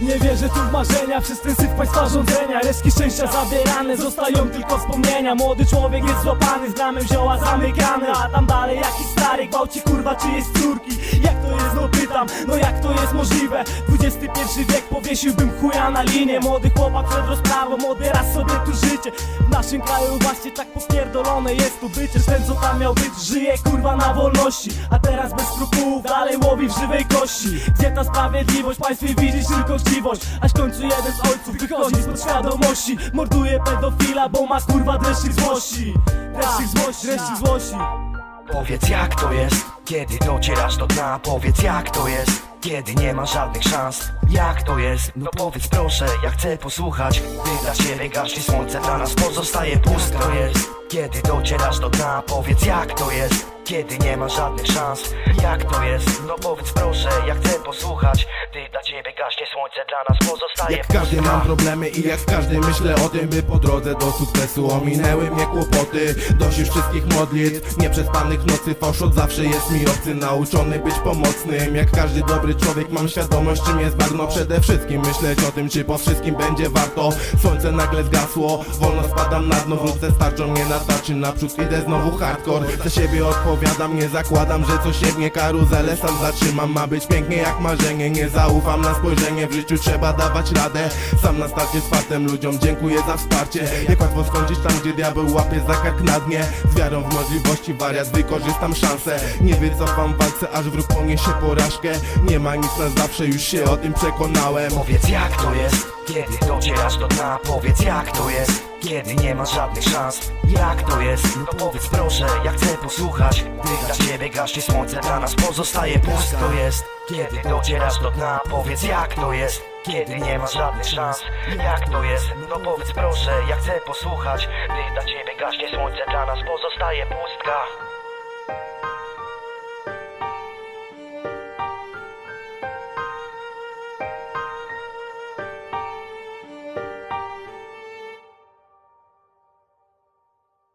Nie wierzę tu w marzenia Przez ten syf państwa rządzenia. Resztki szczęścia zabierane Zostają tylko wspomnienia. Młody człowiek jest złapany Z bramem zioła zamykany A tam dalej jakiś stary Gwałci kurwa czyjeś córki? Jak to jest no pytam No jak to jest możliwe? XXI wiek powiesiłbym chuja na linię Młody chłopak przed rozprawą Młody raz sobie tu życie. W naszym kraju właśnie tak popierdolone jest tu bycie. Ten co tam miał być żyje kurwa na wolności. A teraz bez skrupułów dalej łowi w żywej kości. Gdzie ta sprawiedliwość? Państwie widzisz tylko chciwość Aż w końcu jeden z ojców wychodzi spod świadomości Morduje pedofila, bo ma kurwa dreszczyk złości. Dreszczyk złości, dreszczyk złości. Powiedz jak to jest, kiedy docierasz do dna. Powiedz jak to jest, kiedy nie ma żadnych szans. Jak to jest, no powiedz proszę, ja chcę posłuchać. Gdy dla ciebie gaśnie słońce, dla nas pozostaje pusto jest Kiedy docierasz do dna, powiedz jak to jest kiedy nie ma żadnych szans? Jak to jest? No powiedz proszę, ja chcę posłuchać. Gdy dla ciebie gaśnie słońce, dla nas pozostaje Jak każdy mam problemy i jak każdy myślę o tym By po drodze do sukcesu ominęły mnie kłopoty. Dość już wszystkich modlitw, nieprzespanych nocy. Fałsz od zawsze jest mi obcy, nauczony być pomocnym. Jak każdy dobry człowiek mam świadomość czym jest bagno. Przede wszystkim myśleć o tym czy po wszystkim będzie warto. Słońce nagle zgasło, wolno spadam na dno. Wrócę starczą mnie na tarczy, naprzód idę znowu hardcore. Za siebie odpowiadam, nie zakładam, że coś jebnie Karuzelę. Sam zatrzymam, ma być pięknie jak marzenie. Nie zaufam na spojrzenie, w życiu trzeba dawać radę. Sam na starcie z fartem ludziom dziękuję za wsparcie. Jak łatwo skończyć tam, gdzie diabeł łapie za kark na dnie. Z wiarą w możliwości wariat, wykorzystam szansę. Nie wycofam w walce, aż wróg poniesie porażkę. Nie ma nic na zawsze, już się o tym przekonałem. Powiedz jak to jest, kiedy docierasz do dna. Powiedz jak to jest, kiedy nie ma żadnych szans. Jak to jest, no powiedz proszę, ja chcę posłuchać Gdy dla ciebie gaśnie słońce, dla nas pozostaje pusto jest Kiedy docierasz do dna, powiedz jak to jest. Kiedy nie ma żadnych szans Jak to jest? No powiedz proszę, ja chcę posłuchać. Gdy dla ciebie gaśnie słońce, dla nas pozostaje pustka